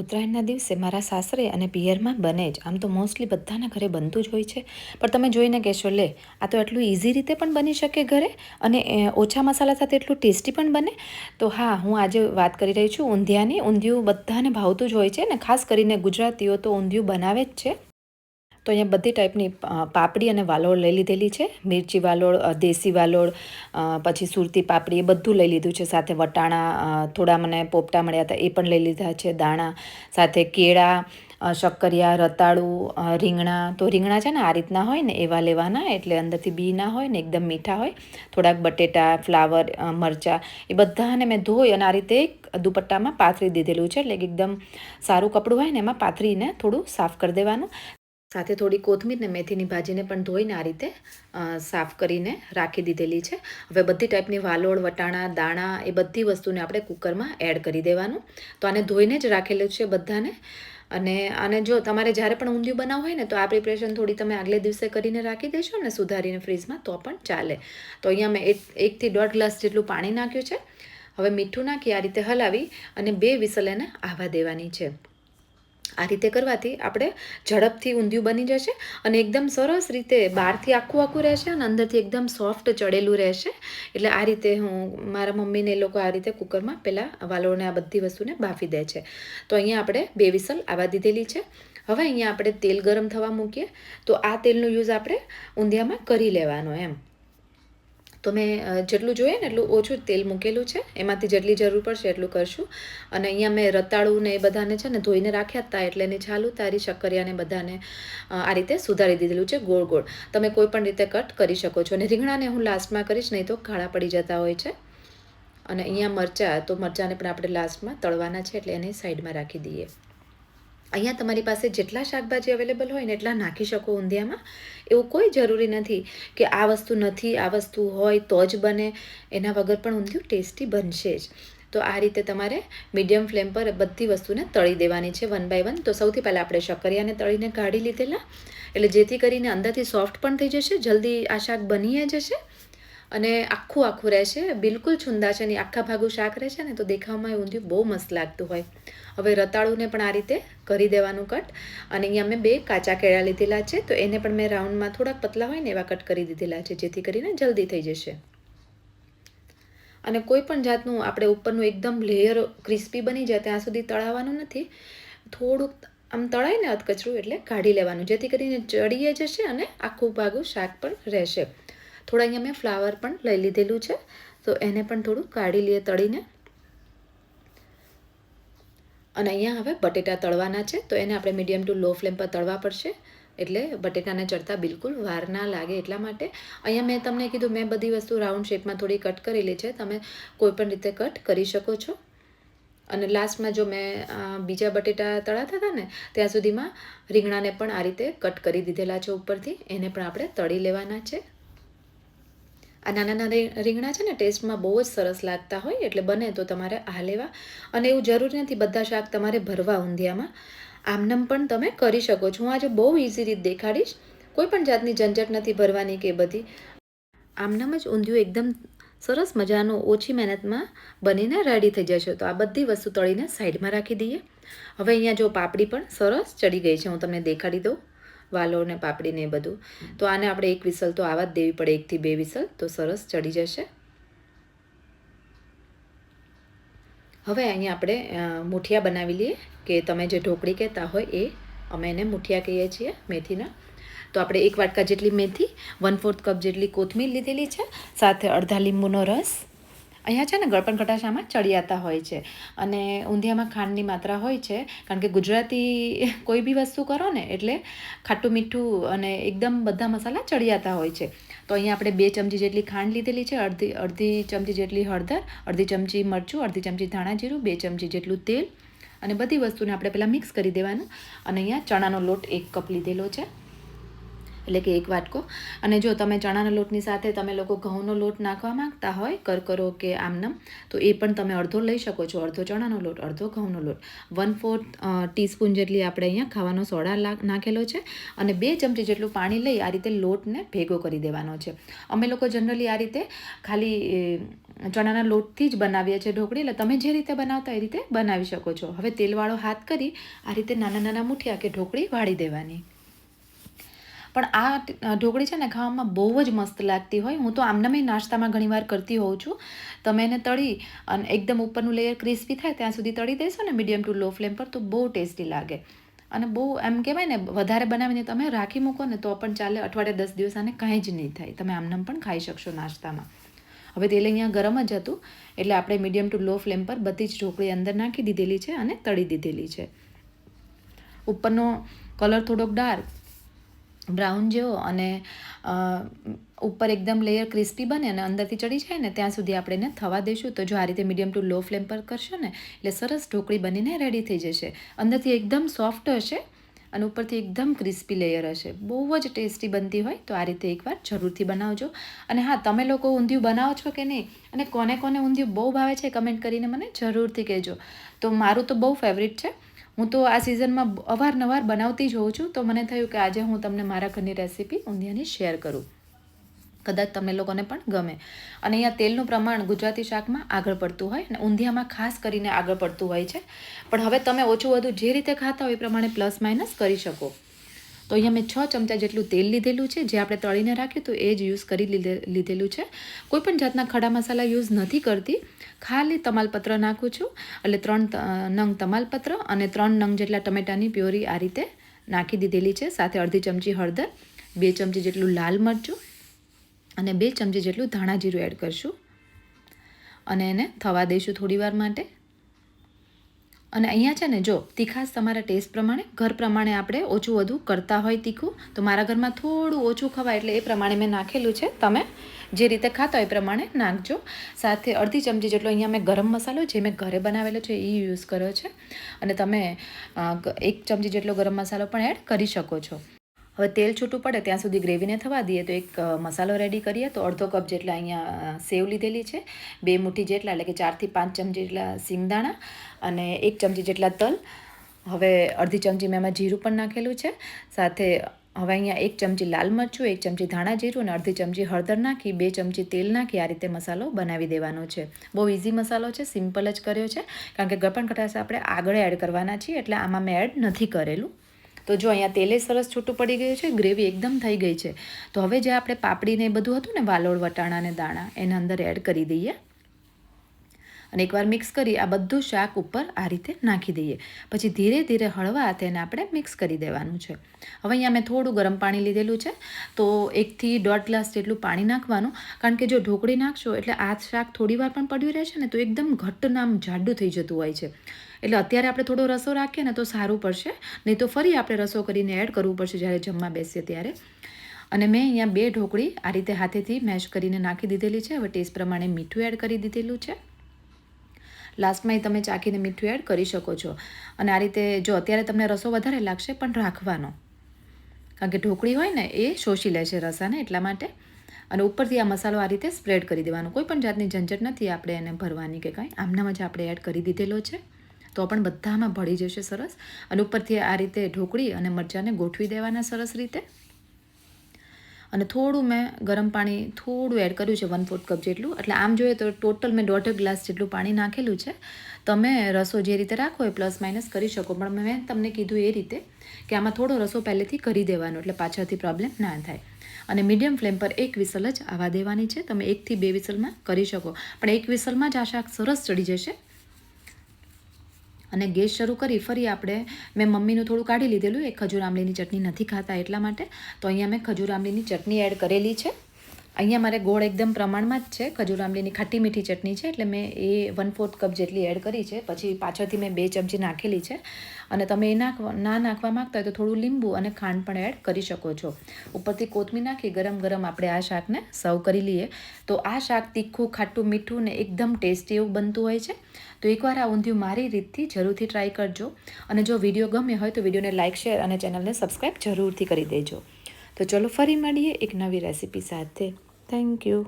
ઉત્તરાયણના દિવસે મારા સાસરે અને પિયરમાં બને જ. આમ તો મોસ્ટલી બધાના ઘરે બનતું જ હોય છે. પણ તમે જોઈને કહેશો, લે, આ તો એટલું ઇઝી રીતે પણ બની શકે ઘરે અને ઓછા મસાલા સાથે એટલું ટેસ્ટી પણ બને. તો હા, હું આજે વાત કરી રહી છું ઊંધિયાની. ઊંધિયું બધાને ભાવતું જ હોય છે ને, ખાસ કરીને ગુજરાતીઓ તો ઊંધિયું બનાવે જ છે. તો અહીંયા બધી ટાઈપની પાપડી અને વાલોળ લઈ લીધેલી છે. મિરચી વાલોળ દેશી વાલોળ પછી સુરતી પાપડી એ બધું લઈ લીધું છે. સાથે વટાણા થોડા મને પોપટા મળ્યા હતા એ પણ લઈ લીધા છે. દાણા, સાથે કેળા શક્કરિયા, રતાળું રીંગણા. તો રીંગણા છે ને આ રીતના હોય ને એવા લેવાના એટલે અંદરથી બી ના હોય ને એકદમ મીઠા હોય. થોડાક બટેટા, ફ્લાવર મરચાં એ બધાને મેં ધોઈ અને આ રીતે એક દુપટ્ટામાં પાથરી દીધેલું છે. એટલે એકદમ સારું કપડું હોય ને એમાં પાથરીને થોડું સાફ કરી દેવાનું. સાથે થોડી કોથમીર ને મેથીની ભાજીને પણ ધોઈને આ રીતે સાફ કરીને રાખી દીધેલી છે. હવે બધી ટાઈપની વાલોળ, વટાણા, દાણા એ બધી વસ્તુને આપણે કુકરમાં એડ કરી દેવાનું. તો આને ધોઈને જ રાખેલું છે બધાને. અને આને જો તમારે જ્યારે પણ ઊંધિયું બનાવવું હોય ને, તો આ પ્રિપરેશન થોડી તમે આગલે દિવસે કરીને રાખી દેશો ને સુધારીને ફ્રીજમાં તો પણ ચાલે. તો અહીંયા મેં એક, એકથી દોઢ ગ્લાસ જેટલું પાણી નાખ્યું છે. હવે મીઠું નાખી આ રીતે હલાવી અને બે વિસલ એને આવવા દેવાની છે. આ રીતે કરવાથી આપણે ઝડપથી ઊંધિયું બની જશે અને એકદમ સરસ રીતે બહારથી આખું આખું રહેશે અને અંદરથી એકદમ સોફ્ટ ચડેલું રહેશે. એટલે આ રીતે હું મારા મમ્મીને એ લોકો આ રીતે કુકરમાં પહેલાં વાલોળને આ બધી વસ્તુને બાફી દે છે. તો અહીંયા આપણે બે વિસલ આવવા દીધેલી છે. હવે અહીંયા આપણે તેલ ગરમ થવા મૂકીએ. તો આ તેલનો યુઝ આપણે ઊંધિયામાં કરી લેવાનો એમ. તો મેં જેટલું જોઈએ ને એટલું ઓછું તેલ મૂકેલું છે. એમાંથી જેટલી જરૂર પડશે એટલું કરશું. અને અહીંયા મેં રતાળું ને એ બધાને છે ને ધોઈને રાખ્યા હતા એટલે એની છાલ ઉતારી શક્કરિયાને બધાને આ રીતે સુધારી દીધેલું છે ગોળ ગોળ. તમે કોઈ પણ રીતે કટ કરી શકો છો. અને રીંગણાને હું લાસ્ટમાં કરીશ, નહીં તો કાળા પડી જતા હોય છે. અને અહીંયા મરચાં, તો મરચાંને પણ આપણે લાસ્ટમાં તળવાના છે એટલે એને સાઈડમાં રાખી દઈએ. અહીંયા તમારી પાસે જેટલા શાકભાજી અવેલેબલ હોય ને એટલા નાખી શકો ઊંધિયામાં. એવું કોઈ જરૂરી નથી કે આ વસ્તુ નથી, આ વસ્તુ હોય તો જ બને. એના વગર પણ ઊંધિયું ટેસ્ટી બનશે જ. તો આ રીતે તમારે મીડિયમ ફ્લેમ પર બધી વસ્તુને તળી દેવાની છે વન બાય વન. તો સૌથી પહેલાં આપણે શક્કરિયાને તળીને કાઢી લીધેલા. એટલે જેથી કરીને અંદરથી સોફ્ટ પણ થઈ જશે, જલ્દી આ શાક બની જશે. અને આખું આખું રહેશે, બિલકુલ છુંદા છે ને આખા ભાગું શાક રહેશે ને તો દેખાવમાં એ ઊંધિયું બહુ મસ્ત લાગતું હોય. હવે રતાળુને પણ આ રીતે કરી દેવાનું કટ. અને અહીંયા મેં બે કાચા કેળા લીધેલા છે, તો એને પણ મેં રાઉન્ડમાં થોડાક પતલા હોય ને એવા કટ કરી દીધેલા છે, જેથી કરીને જલ્દી થઈ જશે. અને કોઈ પણ જાતનું આપણે ઉપરનું એકદમ લેયર ક્રિસ્પી બની જાય ત્યાં સુધી તળાવવાનું નથી. થોડુંક આમ તળાય ને અધકચરું એટલે કાઢી લેવાનું, જેથી કરીને ચડીએ જશે અને આખું ભાગું શાક પણ રહેશે. થોડા અહીંયા મેં ફ્લાવર પણ લઈ લીધેલું છે. તો એને પણ થોડું કાઢી લઈએ તળીને. અને અહીંયા હવે બટેટા તળવાના છે. તો એને આપણે મીડિયમ ટુ લો ફ્લેમ પર તળવા પડશે. એટલે બટેટાને ચડતા બિલકુલ વાર ના લાગે એટલા માટે. અહીંયા મેં તમને કીધું મેં બધી વસ્તુ રાઉન્ડ શેપમાં થોડી કટ કરેલી છે. તમે કોઈપણ રીતે કટ કરી શકો છો. અને લાસ્ટમાં જો મેં બીજા બટેટા તળાતા હતા ને, ત્યાં સુધીમાં રીંગણાને પણ આ રીતે કટ કરી દીધેલા છે ઉપરથી. એને પણ આપણે તળી લેવાના છે. આ નાના નાના રીંગણા છે ને ટેસ્ટમાં બહુ જ સરસ લાગતા હોય, એટલે બને તો તમારે આ લેવા. અને એવું જરૂરી નથી, બધા શાક તમારે ભરવા ઊંધિયામાં. આમનમ પણ તમે કરી શકો છો. હું આજે બહુ ઇઝી રીત દેખાડીશ. કોઈ પણ જાતની ઝંઝટ નથી ભરવાની કે બધી. આમનામ જ ઊંધિયું એકદમ સરસ મજાનું, ઓછી મહેનતમાં બનીને રેડી થઈ જશે. તો આ બધી વસ્તુ તળીને સાઈડમાં રાખી દઈએ. હવે અહીંયા જો પાપડી પણ સરસ ચડી ગઈ છે, હું તમને દેખાડી દઉં. વાલોળ ને પાપડી ને એ બધું. તો આને આપણે એક વિસલ તો આવા જ દેવી પડે એકથી બે વિસલ. તો સરસ ચડી જશે. હવે અહીંયા આપણે મુઠિયા બનાવી લઈએ, કે તમે જે ઢોકળી કહેતા હોય એ અમે એને મુઠિયા કહીએ છીએ, મેથીના. તો આપણે એક વાટકા જેટલી મેથી વન ફોર્થ કપ જેટલી કોથમીર લીધેલી છે, સાથે અડધા લીંબુનો રસ અહીંયા છે ને ગળપણ કટાશામાં ચડિયાતા હોય છે. અને ઊંધિયામાં ખાંડની માત્રા હોય છે. કારણ કે ગુજરાતી કોઈ બી વસ્તુ કરો ને એટલે ખાટું મીઠું અને એકદમ બધા મસાલા ચડિયાતા હોય છે. તો અહીંયા આપણે બે ચમચી જેટલી ખાંડ લીધેલી છે, અડધી અડધી ચમચી જેટલી હળદર, અડધી ચમચી મરચું, અડધી ચમચી ધાણા જીરું, બે ચમચી જેટલું તેલ અને બધી વસ્તુને આપણે પહેલાં મિક્સ કરી દેવાનું. અને અહીંયા ચણાનો લોટ એક કપ લીધેલો છે. એટલે કે એક વાટકો. અને જો તમે ચણાના લોટની સાથે તમે લોકો ઘઉંનો લોટ નાખવા માંગતા હોય, કરકરો કે આમનમ, તો એ પણ તમે અડધો લઈ શકો છો. અડધો ચણાનો લોટ, અડધો ઘઉંનો લોટ. વન ફોર્થ ટીસ્પૂન જેટલી આપણે અહીંયા ખાવાનો સોડા નાખેલો છે. અને બે ચમચી જેટલું પાણી લઈ આ રીતે લોટને ભેગો કરી દેવાનો છે. અમે લોકો જનરલી આ રીતે ખાલી ચણાના લોટથી જ બનાવીએ છીએ ઢોકળી. એટલે તમે જે રીતે બનાવતા એ રીતે બનાવી શકો છો. હવે તેલવાળો હાથ કરી આ રીતે નાના નાના મુઠિયા કે ઢોકળી વાળી દેવાની. પણ આ ઢોકળી છે ને ખાવામાં બહુ જ મસ્ત લાગતી હોય. હું તો આમનામે નાસ્તામાં ઘણીવાર કરતી હોઉં છું. તમે એને તળી અને એકદમ ઉપરનું લેયર ક્રિસ્પી થાય ત્યાં સુધી તળી દેશો ને મીડિયમ ટુ લો ફ્લેમ પર તો બહુ ટેસ્ટી લાગે. અને બહુ એમ કહેવાય ને વધારે બનાવીને તમે રાખી મૂકો ને તો પણ ચાલે. અઠવાડિયે દસ દિવસ આને કાંઈ જ નહીં થાય. તમે આમનામ પણ ખાઈ શકશો નાસ્તામાં. હવે તેલ અહીંયા ગરમ જ હતું. એટલે આપણે મીડિયમ ટુ લો ફ્લેમ પર બધી જ ઢોકળી અંદર નાખી દીધેલી છે અને તળી દીધેલી છે. ઉપરનો કલર થોડોક ડાર્ક બ્રાઉન જેવો અને ઉપર એકદમ લેયર ક્રિસ્પી બને અને અંદરથી ચડી જાય ને ત્યાં સુધી આપણે એને થવા દઈશું તો જો આ રીતે મીડિયમ ટુ લો ફ્લેમ પર કરશો ને, એટલે સરસ ઢોકળી બનીને રેડી થઈ જશે. અંદરથી એકદમ સોફ્ટ હશે અને ઉપરથી એકદમ ક્રિસ્પી લેયર હશે. બહુ જ ટેસ્ટી બનતી હોય તો આ રીતે એકવાર જરૂરથી બનાવજો. અને હા, તમે લોકો ઊંધિયું બનાવો છો કે નહીં, અને કોને કોને ઊંધિયું બહુ ભાવે છે કમેન્ટ કરીને મને જરૂરથી કહેજો. તો મારું તો બહુ ફેવરિટ છે. હું તો આ સિઝનમાં અવારનવાર બનાવતી જ હોઉં છું. તો મને થયું કે આજે હું તમને મારા ઘરની રેસીપી ઊંધિયાની શેર કરું. કદાચ તમને લોકોને પણ ગમે. અને અહીંયા તેલનું પ્રમાણ ગુજરાતી શાકમાં આગળ પડતું હોય અને ઊંધિયામાં ખાસ કરીને આગળ પડતું હોય છે. પણ હવે તમે ઓછું વધુ જે રીતે ખાતા હોય એ પ્રમાણે પ્લસ માઇનસ કરી શકો. તો અહીંયા મેં છ ચમચા જેટલું તેલ લીધેલું છે, જે આપણે તળીને રાખ્યું હતું એ જ યુઝ કરી લીધે, લીધેલું છે. કોઈ પણ જાતના ખડા મસાલા યુઝ નથી કરતી. ખાલી તમાલપત્ર નાખું છું. એટલે ત્રણ નંગ તમાલપત્ર અને ત્રણ નંગ જેટલા ટમેટાની પ્યોરી આ રીતે નાખી દીધેલી છે. સાથે અડધી ચમચી હળદર, બે ચમચી જેટલું લાલ મરચું અને બે ચમચી જેટલું ધાણા જીરું એડ કરશું. અને એને થવા દઈશું થોડી વાર માટે. અને અહીંયા છે ને જો, તીખાશ તમારા ટેસ્ટ પ્રમાણે, ઘર પ્રમાણે આપણે ઓછું વધુ કરતા હોય તીખું. તો મારા ઘરમાં થોડું ઓછું ખવાય એટલે એ પ્રમાણે મેં નાખેલું છે. તમે જે રીતે ખાતા હોય એ પ્રમાણે નાખજો. સાથે અડધી ચમચી જેટલો અહીંયા મેં ગરમ મસાલો જે મેં ઘરે બનાવેલો છે, એ યુઝ કર્યો છે. અને તમે એક ચમચી જેટલો ગરમ મસાલો પણ એડ કરી શકો છો. હવે તેલ છૂટું પડે ત્યાં સુધી ગ્રેવીને થવા દઈએ તો એક મસાલો રેડી કરીએ તો અડધો કપ જેટલા અહીંયા સેવ લીધેલી છે, બે મુઠ્ઠી જેટલા એટલે કે ચારથી પાંચ ચમચી જેટલા સિંગદાણા અને એક ચમચી જેટલા તલ. હવે અડધી ચમચી મેં એમાં જીરું પણ નાખેલું છે, સાથે હવે અહીંયા એક ચમચી લાલ મરચું, એક ચમચી ધાણા જીરું અને અડધી ચમચી હળદર નાખી, બે ચમચી તેલ નાખી, આ રીતે મસાલો બનાવી દેવાનો છે. બહુ ઇઝી મસાલો છે સિમ્પલ જ કર્યો છે, કારણ કે ગળપણ કટાશ આપણે આગળ એડ કરવાના છીએ એટલે આમાં મેં એડ નથી કરેલું. તો જો અહીંયા તેલે સરસ છૂટું પડી ગયું છે, ગ્રેવી એકદમ થઈ ગઈ છે. તો હવે જે આપણે પાપડીને એ બધું હતું ને, વાલોળ, વટાણા અને દાણા, એના અંદર એડ કરી દઈએ. અને એકવાર મિક્સ કરી આ બધું શાક ઉપર આ રીતે નાખી દઈએ. પછી ધીરે ધીરે હળવા તેને આપણે મિક્સ કરી દેવાનું છે. હવે અહીંયા મેં થોડું ગરમ પાણી લીધેલું છે, તો એકથી દોઢ ગ્લાસ જેટલું પાણી નાખવાનું. કારણ કે જો ઢોકળી નાખશો એટલે આ શાક થોડી વાર પણ પડ્યું રહેશે ને, તો એકદમ ઘટ્ટ નામ જાડું થઈ જતું હોય છે. એટલે અત્યારે આપણે થોડો રસો રાખીએ ને તો સારું પડશે. નહીં તો ફરી આપણે રસો કરીને એડ કરવું પડશે જ્યારે જમવા બેસીએ ત્યારે. અને મેં અહીંયા બે ઢોકળી આ રીતે હાથેથી મેશ કરીને નાખી દીધેલી છે. હવે ટેસ્ટ પ્રમાણે મીઠું એડ કરી દીધેલું છે. લાસ્ટમાં તમે ચાખીને મીઠું એડ કરી શકો છો. અને આ રીતે જો અત્યારે તમને રસો વધારે લાગશે પણ રાખવાનો. કારણ કે ઢોકળી હોય ને એ શોષી લે છે રસાને એટલા માટે. અને ઉપરથી આ મસાલો આ રીતે સ્પ્રેડ કરી દેવાનો. કોઈ પણ જાતની ઝંઝટ નથી આપણે એને ભરવાની કે કાંઈ. આમનામાં જ આપણે એડ કરી દીધેલો છે. તો પણ બધામાં ભળી જશે સરસ. અને ઉપરથી આ રીતે ઢોકળી અને મરચાંને ગોઠવી દેવાના સરસ રીતે. અને થોડું મેં ગરમ પાણી થોડું એડ કર્યું છે વન ફોર્થ કપ જેટલું. એટલે આમ જોઈએ તો ટોટલ મેં દોઢ ગ્લાસ જેટલું પાણી નાખેલું છે. તમે રસો જે રીતે રાખો એ પ્લસ માઇનસ કરી શકો. પણ મેં તમને કીધું એ રીતે કે આમાં થોડો રસો પહેલેથી કરી દેવાનો એટલે પાછળથી પ્રોબ્લેમ ના થાય. અને મીડિયમ ફ્લેમ પર એક વિસલ જ આવવા દેવાની છે. તમે એકથી બે વિસલમાં કરી શકો. પણ એક વિસલમાં જ આ શાક સરસ ચડી જશે. અને ગેસ શરૂ કરી ફરી આપણે મેં મમ્મીનું થોડું કાઢી લીધેલું. એ ખજૂર આમલીની ચટણી નથી ખાતા એટલા માટે. તો અહીંયા મેં ખજૂર આમલીની ચટણી એડ કરેલી છે. અહીંયા મારે ગોળ એકદમ પ્રમાણમાં જ છે. ખજૂર આંબલીની ખાટી મીઠી ચટણી છે, એટલે મેં એ વન ફોર્થ કપ જેટલી એડ કરી છે. પછી પાછળથી મેં બે ચમચી નાખેલી છે. અને તમે એ નાખવા, ના નાખવા માંગતા હોય તો થોડું લીંબુ અને ખાંડ પણ એડ કરી શકો છો. ઉપરથી કોથમીર નાખી, ગરમ ગરમ આપણે આ શાકને સર્વ કરી લઈએ. તો આ શાક તીખું, ખાટું, મીઠું ને એકદમ ટેસ્ટી એવું બનતું હોય છે. તો એકવાર આ ઊંધિયું મારી રીતથી જરૂરથી ટ્રાય કરજો. અને જો વીડિયો ગમ્યો હોય તો વિડીયોને લાઇક શેર અને ચેનલને સબસ્ક્રાઈબ જરૂરથી કરી દેજો. તો ચલો ફરી મળીએ એક નવી રેસીપી સાથે. Thank you